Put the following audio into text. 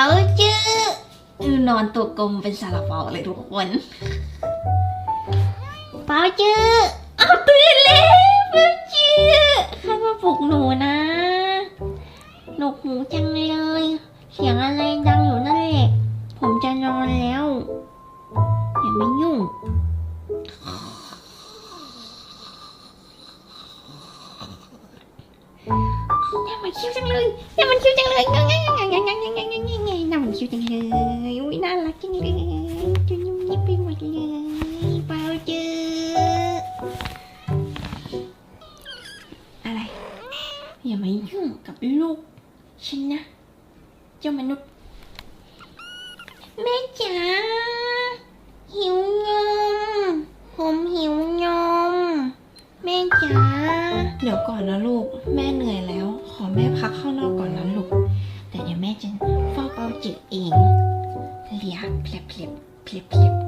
าจื้อนอนตัวกลมเป็นซาลาเปาเลยทุกคนเปาจื้ออ้าวตื่นแล้วเปาจื้อใครมาปลุกหนูนะหนกหูจังเลย เสียงอะไรดังอยู่นั่นแหละผมจะนอนแล้วอย่ามายุ่งน่ามันคิ้วจังเลยน่ามันคิ้วจังเลย จังเลยอุ้ยน่ารักจังเลยจุนยุ่มยิบไปหมดเลยเปล่าเจออะไร อย่ามายุ่งกับลูกฉันนะ เจ้ามนุษย์ แม่จ๋าหิวนมผมหิวนมแม่จ๋าเดี๋ยวก่อนนะลูก แม่เหนื่อยแล้ว ขอแม่พักข้างนอกก่อนนะลูก แต่เดี๋ยวแม่จะ จิตเองเลียเพลบเพลบเพลบ